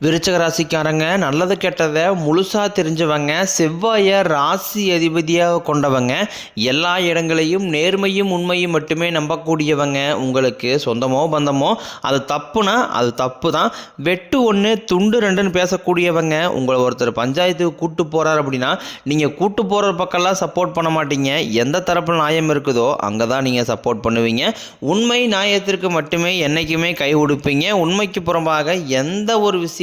விருச்சக ராசிக்காரங்க நல்லது கெட்டதை முழுசாக தெரிஞ்சவங்க செவ்வாயை ராசி அதிபதியாக கொண்டவங்க எல்லா இடங்களையும் நேர்மையும் உண்மையும் மட்டுமே நம்பக்கூடியவங்க. உங்களுக்கு சொந்தமோ பந்தமோ அது தப்புனா அது தப்பு தான் வெட்டு ஒன்று துண்டு ரெண்டுன்னு பேசக்கூடியவங்க உங்களை ஒருத்தர் பஞ்சாயத்துக்கு கூட்டு போகிறார் அப்படின்னா நீங்கள் கூட்டு போகிற பக்கம்லாம் சப்போர்ட் பண்ண மாட்டீங்க. எந்த தரப்பில் நியாயம் இருக்குதோ அங்கே தான் நீங்கள் சப்போர்ட் பண்ணுவீங்க. உண்மை நியாயத்திற்கு மட்டுமே என்றைக்குமே கை கொடுப்பீங்க உண்மைக்கு புறம்பாக எந்த ஒரு விஷயம்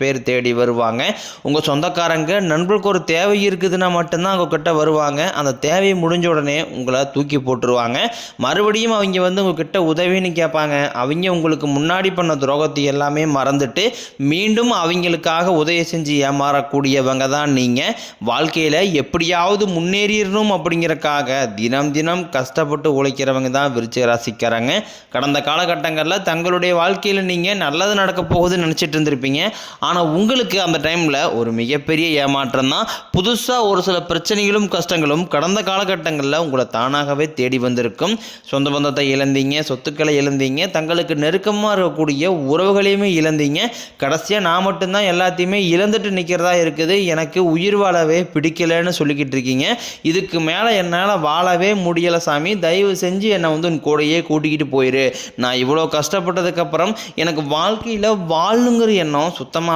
பேர் தேடி வருவாங்க. உங்கள் சொந்தக்காரங்க நண்பர்களுக்கு ஒரு தேவை இருக்குதுன்னா மட்டும்தான் அவங்க கிட்ட வருவாங்க. அந்த தேவை முடிஞ்ச உடனே உங்களை தூக்கி போட்டுருவாங்க. மறுபடியும் அவங்க வந்து உங்ககிட்ட உதவின்னு கேட்பாங்க. அவங்க உங்களுக்கு முன்னாடி பண்ண துரோகத்தை எல்லாமே மறந்துட்டு மீண்டும் அவங்களுக்காக உதவி செஞ்சு ஏமாறக்கூடியவங்க தான் நீங்கள் வாழ்க்கையில் எப்படியாவது முன்னேறிடணும் அப்படிங்கிறக்காக தினம் தினம் கஷ்டப்பட்டு உழைக்கிறவங்க தான் விருச்சிக ராசிக்காரங்க கடந்த காலகட்டங்களில் தங்களுடைய வாழ்க்கையில் நீங்கள் நல்லது நடக்க போகுதுன்னு நினச்சிட்டு இருந்திருப்பீங்க. ஆனால் உங்களுக்கு அந்த டைமில் ஒரு மிகப்பெரிய ஏமாற்றம் தான் புதுசாக ஒரு சில பிரச்சனைகளும் கஷ்டங்களும் கடந்த காலகட்டங்களில் உங்களை தானாகவே தேடி வந்திருக்கும். சொந்த பந்தத்தை இழந்தீங்க சொத்துக்களை இழந்தீங்க தங்களுக்கு நெருக்கமாக இருக்கக்கூடிய உறவுகளையுமே இழந்தீங்க. கடைசியாக நான் மட்டும்தான் எல்லாத்தையுமே இழந்துட்டு நிற்கிறதா இருக்குது. எனக்கு உயிர் வாழவே பிடிக்கலைன்னு சொல்லிக்கிட்டு இருக்கீங்க. இதுக்கு மேலே என்னால் வாழவே முடியலை சாமி. தயவு செஞ்சு என்னை வந்து உன் கூடையே கூட்டிக்கிட்டு போயிரு. நான் இவ்வளோ கஷ்டப்பட்டதுக்கப்புறம் எனக்கு வாழ்க்கையில் வாழணுங்கிற எண்ணம் சுத்தமாக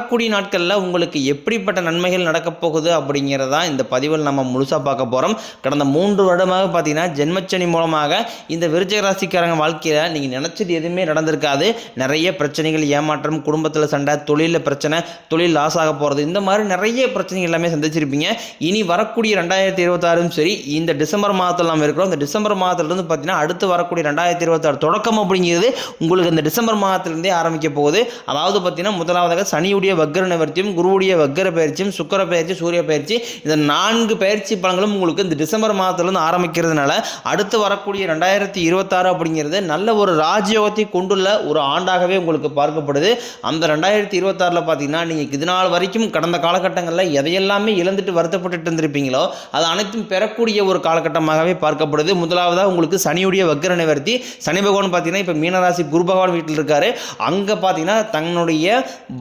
வரக்கூடிய நாட்களில் உங்களுக்கு எப்படிப்பட்ட நன்மைகள் நடக்கப் போகுது அப்படிங்கிறதா இந்த பதிவில் நம்ம முழுசாக பார்க்க போகிறோம் கடந்த மூன்று வருடமாக பார்த்தீங்கன்னா ஜென்மச்சனி மூலமாக இந்த விருச்சக ராசிக்காரங்க வாழ்க்கையில் நீங்கள் நினச்சது எதுவுமே நடந்திருக்காது. நிறைய பிரச்சனைகள் ஏமாற்றம் குடும்பத்தில் சண்டை தொழிலில் பிரச்சனை தொழில் லாஸ் ஆக போகிறது இந்த மாதிரி நிறைய பிரச்சனைகள் எல்லாமே சந்திச்சிருப்பீங்க. இனி வரக்கூடிய ரெண்டாயிரத்தி இருபத்தாறும் சரி இந்த டிசம்பர் மாதத்தில் நம்ம இருக்கிறோம். இந்த டிசம்பர் மாதத்துலேருந்து பார்த்தீங்கன்னா அடுத்து வரக்கூடிய ரெண்டாயிரத்தி இருபத்தாறு தொடக்கம் அப்படிங்கிறது உங்களுக்கு இந்த டிசம்பர் மாதத்துலேருந்தே ஆரம்பிக்க போகுது. அதாவது பார்த்தீங்கன்னா முதலாவதாக சனியுடைய வக்கர நிவர்த்தியும் குருவுடைய வக்கர பயிற்சியும் சுக்கர பயிற்சி சூரிய பயிற்சி இந்த நான்கு பயிற்சி பலன்களும் உங்களுக்கு இந்த டிசம்பர் மாதத்துலேருந்து ஆரம்பிக்கிறதுனால அடுத்து வரக்கூடிய ரெண்டாயிரத்தி இருபத்தாறு அப்படிங்கிறது நல்ல ஒரு ராஜயோகத்தை கொண்டுள்ள ஒரு ஆண்டாகவே உங்களுக்கு பார்க்கப்படுது. அந்த ரெண்டாயிரத்தி இருபத்தாறில் பார்த்தீங்கன்னா நீங்கள் இது நாள் வரைக்கும் கடந்த காலகட்டங்களில் எதையெல்லாமே இழந்துட்டு வருத்தப்பட்டுட்டு இருந்திருப்பீங்களோ அது அனைத்தும் பெறக்கூடிய ஒரு காலகட்டமாகவே பார்க்கப்படுது. முதலாவதாக உங்களுக்கு சனியுடைய வக்கர நிவர்த்தி. சனி பகவான் பார்த்தீங்கன்னா இப்போ மீனராசி குரு பகவான் வீட்டில் இருக்காரு. அங்கே பார்த்தீங்கன்னா தன்னுடைய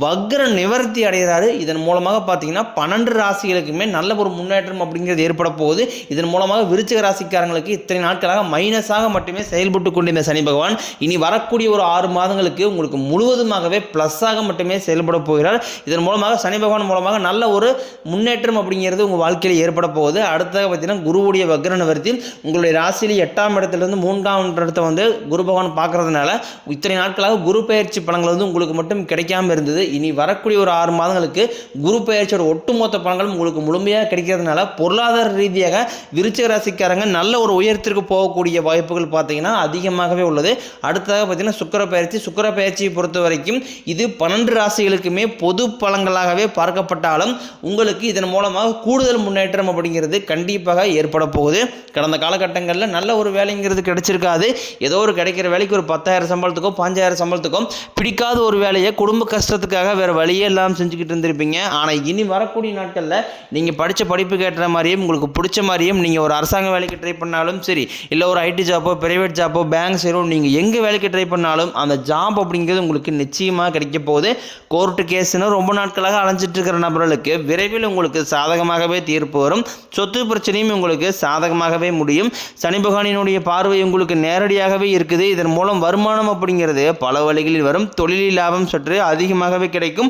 வக்ர நிவர்த்தி அடைகிறாரு. இதன் மூலமாக பார்த்தீங்கன்னா பன்னெண்டு ராசிகளுக்குமே நல்ல ஒரு முன்னேற்றம் அப்படிங்கிறது ஏற்பட போகுது. இதன் மூலமாக விருச்சிக ராசிக்காரங்களுக்கு இத்தனை நாட்களாக மைனஸாக மட்டுமே செயல்பட்டு கொண்டிருந்த சனி பகவான் இனி வரக்கூடிய ஒரு ஆறு மாதங்களுக்கு உங்களுக்கு முழுவதுமாகவே ப்ளஸ்ஸாக மட்டுமே செயல்பட போகிறார். இதன் மூலமாக சனி பகவான் மூலமாக நல்ல ஒரு முன்னேற்றம் அப்படிங்கிறது உங்கள் வாழ்க்கையில் ஏற்பட போகுது. அடுத்ததாக பார்த்தீங்கன்னா குருவுடைய வக்ர நிவர்த்தி உங்களுடைய ராசியில் எட்டாம் இடத்துலேருந்து மூன்றாம் இடத்தை வந்து குரு பகவான் பார்க்கறதுனால இத்தனை நாட்களாக குரு பயிற்சி பலங்கள் வந்து உங்களுக்கு மட்டும் கிடைக்காம இருந்தது. இனி வர வரக்கூடிய ஒரு ஆறு மாதங்களுக்கு குரு பயிற்சியோட ஒட்டுமொத்த பலன்களும் உங்களுக்கு முழுமையாக கிடைக்கிறதுனால பொருளாதார ரீதியாக விருச்சிக ராசிக்காரங்க நல்ல ஒரு உயரத்திற்கு போகக்கூடிய வாய்ப்புகள் பார்த்தீங்கன்னா அதிகமாகவே உள்ளது. அடுத்ததாக பார்த்தீங்கன்னா சுக்கர பயிற்சி சுக்கர பயிற்சியை பொறுத்த வரைக்கும் இது பன்னெண்டு ராசிகளுக்குமே பொது பலன்களாகவே பார்க்கப்பட்டாலும் உங்களுக்கு இதன் மூலமாக கூடுதல் முன்னேற்றம் அப்படிங்கிறது கண்டிப்பாக ஏற்பட போகுது. கடந்த காலகட்டங்களில் நல்ல ஒரு வேலைங்கிறது கிடைச்சிருக்காது. ஏதோ ஒரு கிடைக்கிற வேலைக்கு ஒரு பத்தாயிரம் சம்பளத்துக்கோ பாஞ்சாயிரம் சம்பளத்துக்கோ பிடிக்காத ஒரு வேலையை குடும்ப கஷ்டத்துக்காக வேறு வழி வழியே இல்லாமல் செஞ்சுக்கிட்டு இருந்திருப்பீங்க. ஆனால் இனி வரக்கூடிய நாட்களில் நீங்கள் படித்த படிப்பு ஏற்ற மாதிரியும் உங்களுக்கு பிடிச்ச மாதிரியும் நீங்கள் ஒரு அரசாங்க வேலைக்கு ட்ரை பண்ணாலும் சரி இல்லை ஒரு ஐடி ஜாப்போ ப்ரைவேட் ஜாப்போ பேங்க் சேரும் நீங்கள் எங்கே வேலைக்கு ட்ரை பண்ணாலும் அந்த ஜாப் அப்படிங்கிறது உங்களுக்கு நிச்சயமாக கிடைக்க போகுது. கோர்ட்டு கேஸ்னு ரொம்ப நாட்களாக அலைஞ்சிட்டு இருக்கிற நபர்களுக்கு விரைவில் உங்களுக்கு சாதகமாகவே தீர்ப்பு வரும். சொத்து பிரச்சனையும் உங்களுக்கு சாதகமாகவே முடியும். சனி பகவானினுடைய பார்வை உங்களுக்கு நேரடியாகவே இருக்குது. இதன் மூலம் வருமானம் அப்படிங்கிறது பல வழிகளில் வரும். தொழிலில் லாபம் சற்று அதிகமாகவே கிடைக்கும்.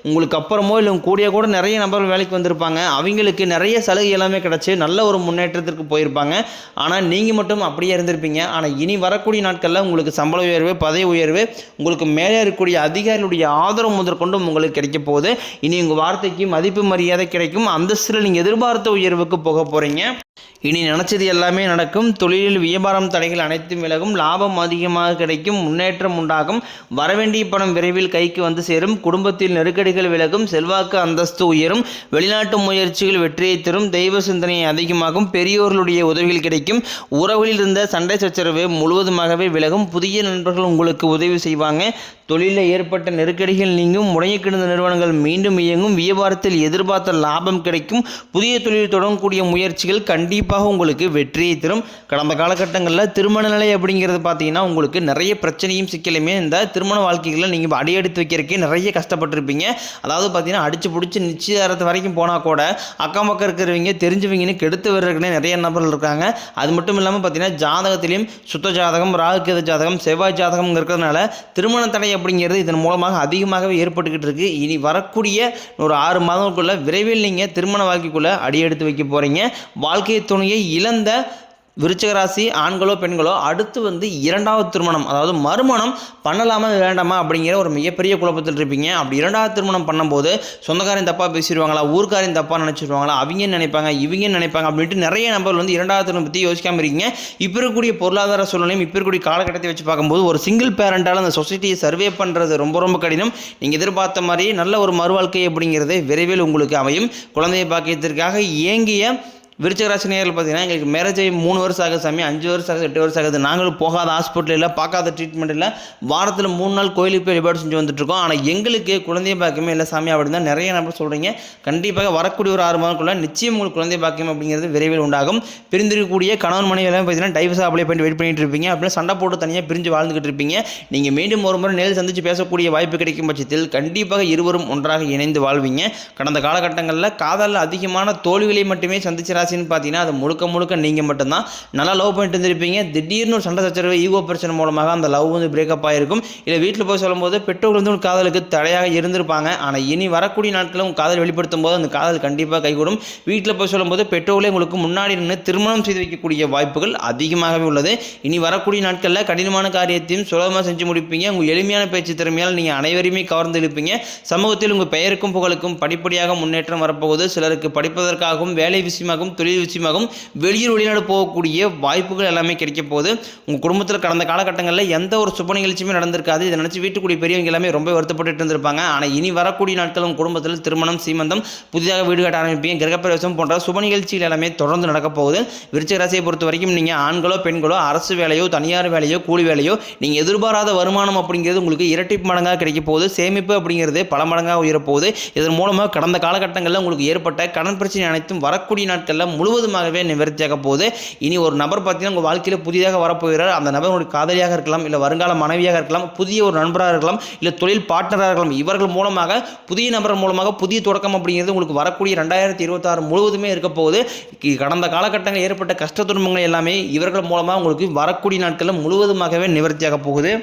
உங்களுக்கு அப்புறமோ இல்லை கூடிய கூட நிறைய நபர்கள் வேலைக்கு வந்திருப்பாங்க. அவங்களுக்கு நிறைய சலுகை எல்லாமே கிடச்சி நல்ல ஒரு முன்னேற்றத்திற்கு போயிருப்பாங்க. ஆனால் நீங்கள் மட்டும் அப்படியே இருந்திருப்பீங்க. ஆனால் இனி வரக்கூடிய நாட்களில் உங்களுக்கு சம்பள உயர்வு பதவி உயர்வு உங்களுக்கு மேலே இருக்கக்கூடிய அதிகாரிகளுடைய ஆதரவு முதற்கொண்டும் உங்களுக்கு கிடைக்க போகுது. இனி உங்கள் வார்த்தைக்கு மதிப்பு மரியாதை கிடைக்கும். அந்தஸ்தில் நீங்கள் எதிர்பார்த்த உயர்வுக்கு போக போகிறீங்க இனி நினச்சது எல்லாமே நடக்கும். தொழிலில் வியாபாரம் தடைகள் அனைத்தும் விலகும். லாபம் அதிகமாக கிடைக்கும். முன்னேற்றம் உண்டாகும். வரவேண்டிய பணம் விரைவில் கைக்கு வந்து சேரும். குடும்பத்தில் நெருக்கடி நெருக்கடிகள் விலகும் செல்வாக்கு அந்தஸ்து உயரும் வெளிநாட்டு முயற்சிகள் வெற்றியை தரும் தெய்வ சிந்தனை அதிகமாகும் பெரியோர்களுடைய உதவிகள் கிடைக்கும். உறவுகளில் இருந்த சண்டை சச்சரவு முழுவதுமாகவே விலகும். புதிய நண்பர்கள் உங்களுக்கு உதவி செய்வாங்க. தொழிலில் ஏற்பட்ட நெருக்கடிகள் நீங்கும் முடங்கி கிடந்த நிறுவனங்கள் மீண்டும் இயங்கும் வியாபாரத்தில் எதிர்பார்த்த லாபம் கிடைக்கும். புதிய தொழில் தொடங்கக்கூடிய முயற்சிகள் கண்டிப்பாக உங்களுக்கு வெற்றியை தரும். கடந்த காலகட்டங்களில் திருமண நிலை அப்படிங்கிறது பார்த்தீங்கன்னா உங்களுக்கு நிறைய பிரச்சனையும் சிக்கலுமே இந்த திருமண வாழ்க்கைகளில் நீங்கள் அடியெடுத்து வைக்கிறக்கே நிறைய கஷ்டப்பட்டிருப்பீங்க. அதாவது பார்த்தீங்கன்னா அடிச்சு பிடிச்சி நிச்சயதாரத்து வரைக்கும் போனால் கூட அக்கம் பக்கம் இருக்கிறவங்க தெரிஞ்சவங்கன்னு கெடுத்து வர்றதுக்குன்னே நிறைய நபர்கள் இருக்காங்க. அது மட்டும் இல்லாமல் பார்த்தீங்கன்னா ஜாதகத்திலையும் சுத்த ஜாதகம் ராகுகேது ஜாதகம் செவ்வாய் ஜாதகம் இருக்கிறதுனால திருமண தடை அப்படிங்கிறது இதன் மூலமாக அதிகமாகவே ஏற்பட்டுக்கிட்டு இருக்குது இனி வரக்கூடிய ஒரு ஆறு மாதங்களுக்குள்ள விரைவில் நீங்கள் திருமண வாழ்க்கைக்குள்ளே அடியெடுத்து வைக்க போகிறீங்க வாழ்க்கை துணையை இழந்த விருச்சிக ராசி ஆண்களோ பெண்களோ அடுத்து வந்து இரண்டாவது திருமணம் அதாவது மறுமணம் பண்ணலாமா வேண்டாமா அப்படிங்கிற ஒரு மிகப்பெரிய குழப்பத்தில் இருப்பீங்க. அப்படி இரண்டாவது திருமணம் பண்ணும்போது சொந்தக்காரன் தப்பாக பேசிடுவாங்களா ஊர்க்காரன் தப்பாக நினச்சிடுவாங்களா அவங்க நினைப்பாங்க இவங்க நினைப்பாங்க அப்படின்ட்டு நிறைய நபர்கள் வந்து இரண்டாவது திருமணம் பற்றி யோசிக்காமல் இருக்கீங்க. இப்போ இருக்கக்கூடிய பொருளாதார சூழ்நிலையும் இப்போ இருக்கக்கூடிய காலகட்டத்தை வச்சு பார்க்கும்போது ஒரு சிங்கிள் பேரண்டால் அந்த சொசைட்டியை சர்வே பண்ணுறது ரொம்ப ரொம்ப கடினம். நீங்கள் எதிர்பார்த்த மாதிரியே நல்ல ஒரு மறுவாழ்க்கை அப்படிங்கிறது விரைவில் உங்களுக்கு அமையும். குழந்தையை பாக்கியத்திற்காக இயங்கிய விருச்சகராசி நேரில் பார்த்தீங்கன்னா எங்களுக்கு மேரேஜ் ஆகி மூணு வருஷம் ஆகுது சாமி அஞ்சு வருஷம் ஆகுது எட்டு வருஷம் ஆகுது. நாங்களும் போகாத ஹாஸ்பிட்டல் இல்லை பார்க்காத ட்ரீட்மெண்ட் இல்லை. வாரத்தில் மூணு நாள் கோயிலுக்கு போய் வழிபாடு செஞ்சு வந்துட்டுருக்கோம் ஆனால் எங்களுக்கு குழந்தை பாக்கியமே இல்லை சாமி அப்படின்னு தான் நிறைய நம்பர் சொல்கிறீங்க கண்டிப்பாக வரக்கூடிய ஒரு ஆறு மாதத்துக்குள்ள நிச்சயம் உங்களுக்கு குழந்தை பாக்கியம் அப்படிங்கிறது விரைவில் உண்டாகும். பிரிந்திருக்கக்கூடிய கணவன் மனைவி எல்லாம் பார்த்தீங்கன்னா டைவர்ஸ் அப்ளை பண்ணி வெயிட் பண்ணிட்டு இருப்பீங்க. அப்படின்னா சண்டை போட்டு தனியாக பிரிஞ்சு வாழ்ந்துகிட்டு இருப்பீங்க. நீங்கள் மீண்டும் ஒரு முறை நேரில் சந்தித்து பேசக்கூடிய வாய்ப்பு கிடைக்கும் பட்சத்தில் கண்டிப்பாக இருவரும் ஒன்றாக இணைந்து வாழ்வீங்க. கடந்த காலகட்டங்களில் காதலில் அதிகமான தோல்விகளை மட்டுமே சந்திச்ச ராசின்னு பார்த்தீங்கன்னா அது முழுக்க முழுக்க நீங்கள் மட்டும்தான். நல்லா லவ் பண்ணிட்டு இருந்திருப்பீங்க. திடீர்னு ஒரு சண்டை சச்சரவு ஈகோ பிரச்சனை மூலமாக அந்த லவ் வந்து பிரேக்கப் ஆகிருக்கும் இல்லை வீட்டில் போய் சொல்லும்போது பெற்றோர்கள் வந்து உங்கள் காதலுக்கு தடையாக இருந்திருப்பாங்க. ஆனால் இனி வரக்கூடிய நாட்களில் உங்கள் காதல் வெளிப்படுத்தும் போது அந்த காதல் கண்டிப்பாக கைகூடும். வீட்டில் போய் சொல்லும்போது பெற்றோர்களே உங்களுக்கு முன்னாடி நின்று திருமணம் செய்து வைக்கக்கூடிய வாய்ப்புகள் அதிகமாகவே உள்ளது. இனி வரக்கூடிய நாட்களில் கடினமான காரியத்தையும் சுலபமாக செஞ்சு முடிப்பீங்க. உங்கள் எளிமையான பேச்சு திறமையால் நீங்கள் அனைவரையுமே கவர்ந்து இழுப்பீங்க. சமூகத்தில் உங்கள் பெயருக்கும் புகழுக்கும் படிப்படியாக முன்னேற்றம் வரப்போகுது. சிலருக்கு படிப்பதற்காகவும் வேலை விஷயமாகவும் தொழில் விஷயமாகவும் வெளியூர் வெளிநாடு போகக்கூடிய வாய்ப்புகள் எல்லாமே கிடைக்க போகுது. உங்கள் குடும்பத்தில் கடந்த காலகட்டங்களில் எந்த ஒரு சுப நிகழ்ச்சியுமே நடந்திருக்காது. இதை நினச்சி வீட்டுக்குடி பெரியவங்க எல்லாமே ரொம்ப வருத்தப்பட்டு இருந்திருப்பாங்க. ஆனால் இனி வரக்கூடிய நாட்கள் உங்கள் குடும்பத்தில் திருமணம் சீமந்தம் புதிதாக வீடு கட்ட ஆரம்பிப்பீங்க கிரகப்பிரவேசம் போன்ற சுப நிகழ்ச்சிகள் எல்லாமே தொடர்ந்து நடக்க போகுது. விருச்சிக ராசியை பொறுத்த வரைக்கும் நீங்கள் ஆண்களோ பெண்களோ அரசு வேலையோ தனியார் வேலையோ கூலி வேலையோ நீங்கள் எதிர்பாராத வருமானம் அப்படிங்கிறது உங்களுக்கு இரட்டிப்பு மடங்காக கிடைக்க போகுது. சேமிப்பு அப்படிங்கிறது பல மடங்காக உயரப்போகுது இதன் மூலமாக கடந்த காலகட்டங்களில் உங்களுக்கு ஏற்பட்ட கடன் பிரச்சனை அனைத்தும் வரக்கூடிய நாட்களில் முழுவதுமாகவே நிவர்த்தியாக போகுது. இனி ஒரு நபர் பார்த்தீங்கன்னா உங்கள் வாழ்க்கையில் புதிதாக வரப்போகிறார். அந்த நபர் உங்களுடைய காதலியாக இருக்கலாம் இல்லை வருங்கால மனைவியாக இருக்கலாம் புதிய ஒரு நண்பராக இருக்கலாம் இல்லை தொழில் பார்ட்னராக இருக்கலாம். இவர்கள் மூலமாக புதிய நபர் மூலமாக புதிய தொடக்கம் அப்படிங்கிறது உங்களுக்கு வரக்கூடிய ரெண்டாயிரத்தி இருபத்தாறு முழுவதுமே இருக்க போகுது. கடந்த காலகட்டங்களில் ஏற்பட்ட கஷ்ட துன்பங்கள் எல்லாமே இவர்கள் மூலமாக உங்களுக்கு வரக்கூடிய நாட்களில் முழுவதுமாகவே நிவர்த்தியாக போகுது.